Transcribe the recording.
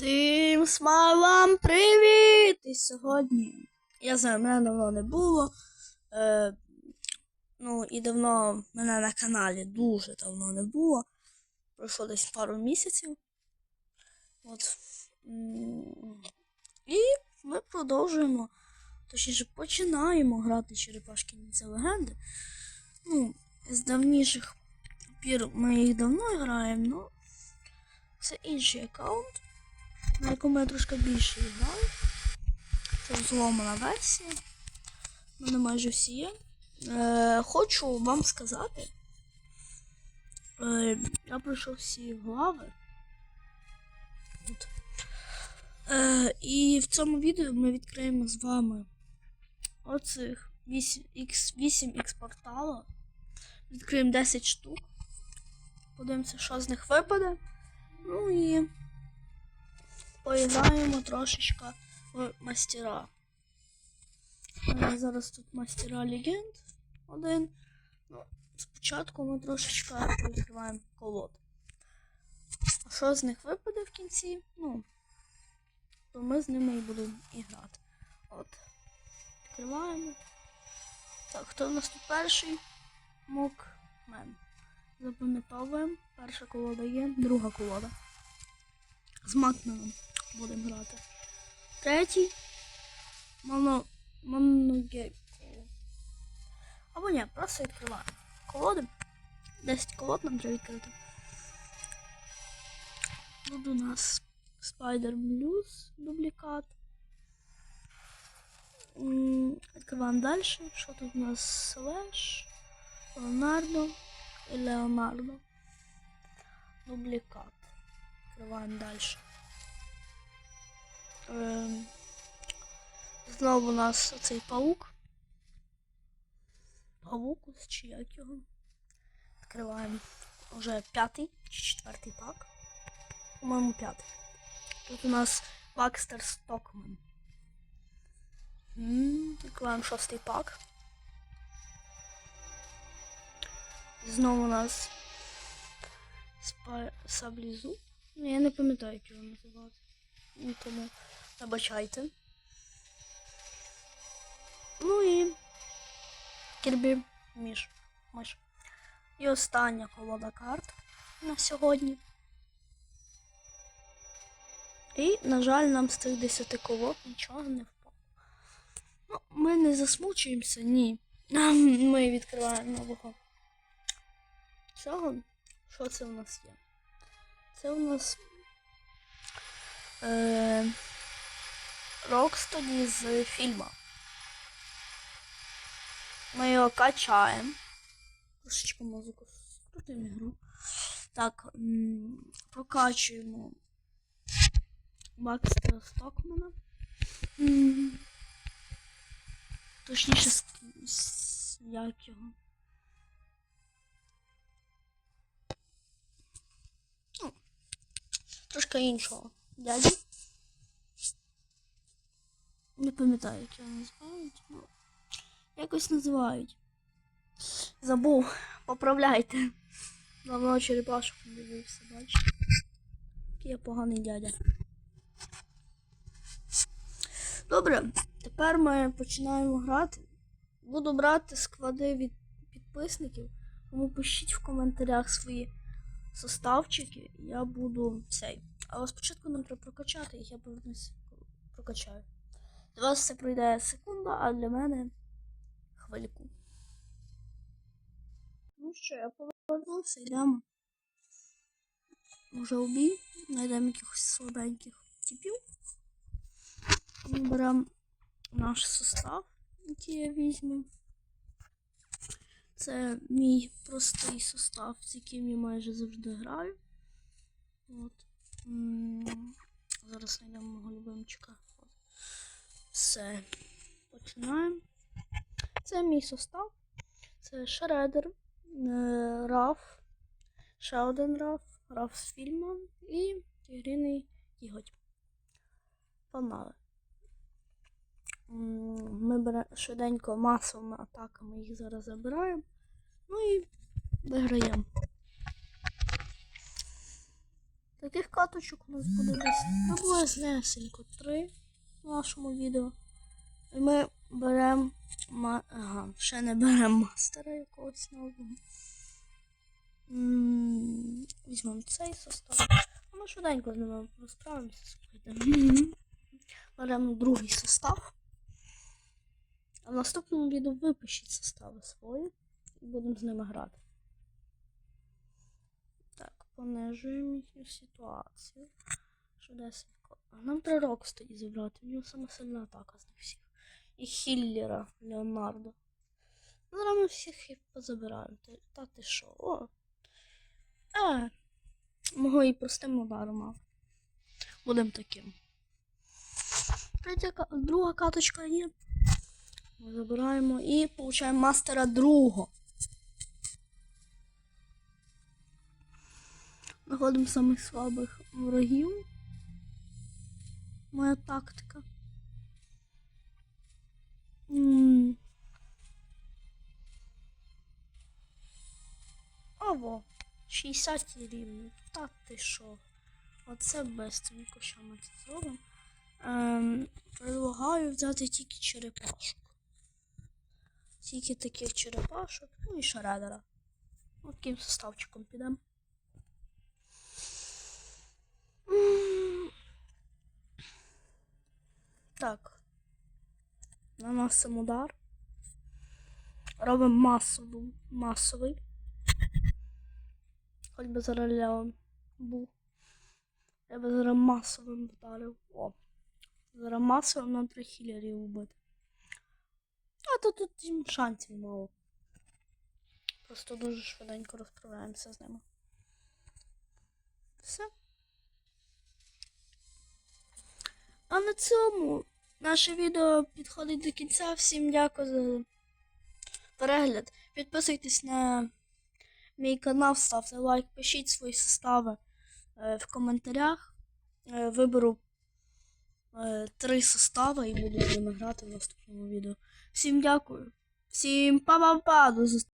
Всім смайлам привіт! І сьогодні я знаю, мене давно не було. Е, ну і давно мене на каналі дуже давно не було. Пройшло десь пару місяців. От. І ми продовжуємо. Точніше, починаємо грати черепашки Ніндзя легенди. Ну, з давніших пір ми їх давно граємо, ну це інший аккаунт на якому я трошки більше граю. Це взломана версія. Мене майже всі є. Е, хочу вам сказати. Е, я пройшов всі глави. От. Е, і в цьому відео ми відкриємо з вами оцих 8x 8x портала. Відкриємо 10 штук. Подивимося, що з них випаде. Ну і поіграємо трошечки в мастера. Зараз тут мастера легенд один. Ну, спочатку ми трошечки відкриваємо колод. А що з них випаде в кінці? Ну, то ми з ними і будемо і грати. От. Відкриваємо. Так, хто в нас тут перший? Мокмен. Запам'ятовуємо. Перша колода є, друга колода. З Макменом будемо грати. Третій. Моно. Моногеко. Або ні, просто відкриваємо. Колоди. 10 колод нам треба відкрити. Тут у нас Spider Blues дублікат. Відкриваємо далі. Що тут у нас Слеш, Леонардо і Леонардо. Дублікат. Відкриваємо далі. Ем, Знову у нас оцей паук. Павук, ось чи як його. Відкриваємо вже п'ятий чи четвертий пак. По-моєму, п'ятий. Тут у нас Бакстер Стокман. М, Відкриваємо шостий пак. Знову у нас спа... Саблізу. Ну, я не пам'ятаю, як його називати. Ну, тому вибачайте. Ну і Кірбі між. Миш. І остання колода карт на сьогодні. І, на жаль, нам з цих 10 колод нічого не впало. Ну, ми не засмучуємося, ні. Ми відкриваємо нового. Цього. Що це у нас є? Це у нас е, Рокстаді з фільму. Ми його качаємо. Трошечки музику скрутимо ігру. Так, м, прокачуємо Бакстера Стокмана. М, Точніше, с- с- як його. Ну, трошки іншого дяді. Пам'ятаю, як його називають. Ну, якось називають. Забув, поправляйте. Давно черепашок не дивився, бачите. Який я поганий дядя. Добре, тепер ми починаємо грати. Буду брати склади від підписників. Тому пишіть в коментарях свої составчики. Я буду цей. Але спочатку нам треба прокачати їх, я повернусь прокачаю. Для вас це пройде секунда, а для мене хвильку. Ну що, я повернувся, йдемо. Може убій, знайдемо якихось слабеньких типів. І беремо наш состав, який я візьму. Це мій простий состав, з яким я майже завжди граю. От. Зараз знайдемо мого любимчика. Все. Починаємо. Це мій состав. Це Шредер, е, Раф, ще один Раф, Раф з фільму і тигриний кіготь. Погнали. Ми беремо швиденько масовими атаками їх зараз забираємо. Ну і виграємо. Таких каточок у нас буде десь приблизнесенько три в нашому відео. І ми беремо. Ма... Ага, ще не беремо мастера якогось нового. Візьмемо цей состав. А ми швиденько з ними розправимося. слухайте. Беремо другий состав. А в наступному відео випишіть состави свої і будемо з ними грати. Так, понижуємо їхню ситуацію. Швидесенько. А нам три стоїть зібрати. У нього саме сильна атака з них всіх. І Хіллера Леонардо. Ну, Зараз ми всіх їх позабираємо. Та ти що? О. Е. Мого і простим ударом мав. Будем таким. Третя, друга каточка є. Ми забираємо і получаємо мастера другого. Знаходимо самих слабих ворогів. Моя тактика. М. Ого, 60 рівень. Та ти що? Оце бестренько, що ми це зробимо. Ем, предлагаю взяти тільки черепашок. Тільки таких черепашок, ну і шредера. Ну, таким составчиком підемо. М. Так. Наносимо удар. Робимо масову, масовий. Хоч би зараз Леон був. Я би зараз масовим вдарив. О. Зараз масовим на три хілерів вбити. А то тут їм шансів мало. Просто дуже швиденько розправляємося з ними. Все. А на цьому наше відео підходить до кінця. Всім дякую за перегляд. Підписуйтесь на мій канал, ставте лайк, пишіть свої состави е, в коментарях. Е, Виберу е, три состави і буду з ними грати в наступному відео. Всім дякую. Всім па-па-па. До зустрічі.